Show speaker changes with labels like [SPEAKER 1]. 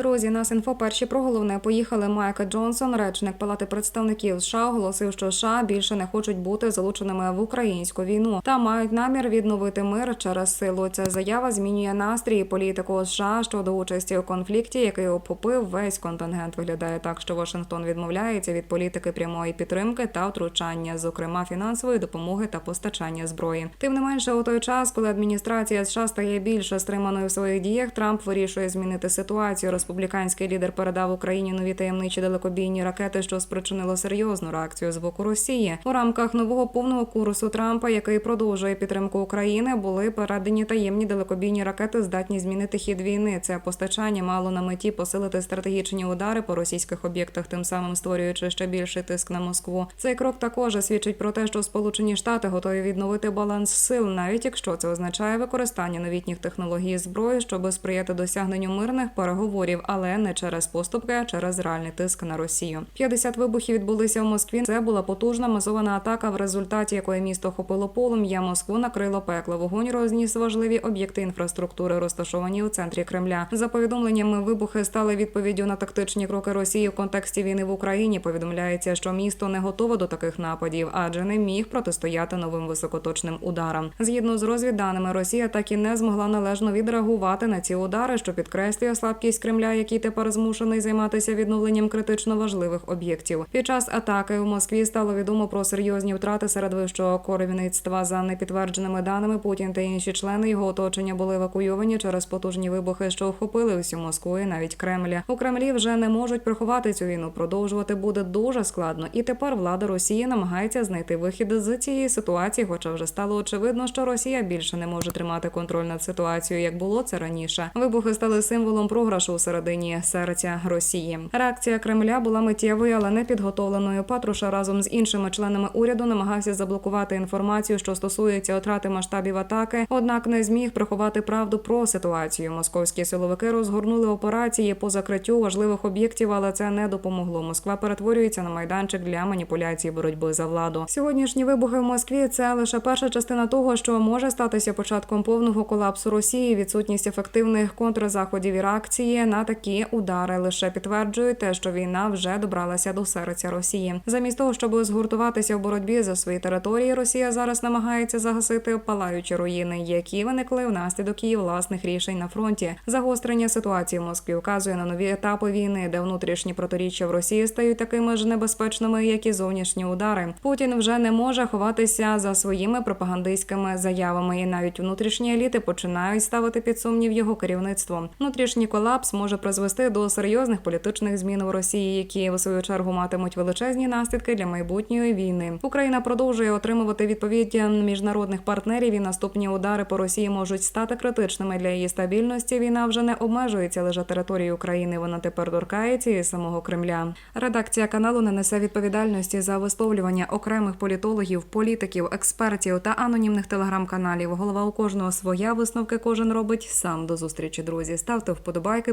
[SPEAKER 1] Друзі, нас інфо перші про головне поїхали. Майк Джонсон, речник Палати представників США, оголосив, що США більше не хочуть бути залученими в українську війну та мають намір відновити мир через силу. Ця заява змінює настрій політику США щодо участі у конфлікті, який обхопив весь контингент. Виглядає так, що Вашингтон відмовляється від політики прямої підтримки та втручання, зокрема фінансової допомоги та постачання зброї. Тим не менше, у той час, коли адміністрація США стає більше стриманою в своїх діях, Трамп вирішує змінити ситуацію. Республіканський лідер передав Україні нові таємничі далекобійні ракети, що спричинило серйозну реакцію з боку Росії. У рамках нового повного курсу Трампа, який продовжує підтримку України, були передані таємні далекобійні ракети, здатні змінити хід війни. Це постачання мало на меті посилити стратегічні удари по російських об'єктах, тим самим створюючи ще більший тиск на Москву. Цей крок також свідчить про те, що Сполучені Штати готові відновити баланс сил, навіть якщо це означає використання новітніх технологій зброї, щоб сприяти досягненню мирних переговорів, але не через поступки, а через реальний тиск на Росію. 50 вибухів відбулися в Москві. Це була потужна масована атака, в результаті якої місто охопило полум'я. Москву накрило пекло. Вогонь розніс важливі об'єкти інфраструктури, розташовані у центрі Кремля. За повідомленнями, вибухи стали відповіддю на тактичні кроки Росії в контексті війни в Україні. Повідомляється, що місто не готове до таких нападів, адже не міг протистояти новим високоточним ударам. Згідно з розвідданими, Росія так і не змогла належно відреагувати на ці удари, що підкреслює слабкість Кремля, який тепер змушений займатися відновленням критично важливих об'єктів. Під час атаки у Москві стало відомо про серйозні втрати серед вищого керівництва. За непідтвердженими даними, Путін та інші члени його оточення були евакуйовані через потужні вибухи, що охопили всю Москву і навіть Кремля. У Кремлі вже не можуть приховати цю війну. Продовжувати буде дуже складно. І тепер влада Росії намагається знайти вихід з цієї ситуації, хоча вже стало очевидно, що Росія більше не може тримати контроль над ситуацією, як було це раніше. Вибухи стали символом програшу у середині серця Росії. Реакція Кремля була миттєвою, але не підготовленою. Патруша разом з іншими членами уряду намагався заблокувати інформацію, що стосується отрати масштабів атаки, однак не зміг приховати правду про ситуацію. Московські силовики розгорнули операції по закриттю важливих об'єктів, але це не допомогло. Москва перетворюється на майданчик для маніпуляції боротьби за владу. Сьогоднішні вибухи в Москві це лише перша частина того, що може статися початком повного колапсу Росії. Відсутність ефективних контрзаходів і реакції на такі удари лише підтверджують те, що війна вже добралася до серця Росії. Замість того, щоб згуртуватися в боротьбі за свої території, Росія зараз намагається загасити палаючі руїни, які виникли внаслідок її власних рішень на фронті. Загострення ситуації в Москві вказує на нові етапи війни, де внутрішні протиріччя в Росії стають такими ж небезпечними, як і зовнішні удари. Путін вже не може ховатися за своїми пропагандистськими заявами, і навіть внутрішні еліти починають ставити під сумнів його керівництво. Внутрішній колапс може призвести до серйозних політичних змін в Росії, які в свою чергу матимуть величезні наслідки для майбутньої війни. Україна продовжує отримувати відповідь міжнародних партнерів. І наступні удари по Росії можуть стати критичними для її стабільності. Війна вже не обмежується лише територією України. Вона тепер торкається і самого Кремля. Редакція каналу не несе відповідальності за висловлювання окремих політологів, політиків, експертів та анонімних телеграм-каналів. Голова у кожного своя висновки кожен робить сам. До зустрічі, друзі. Ставте вподобайки,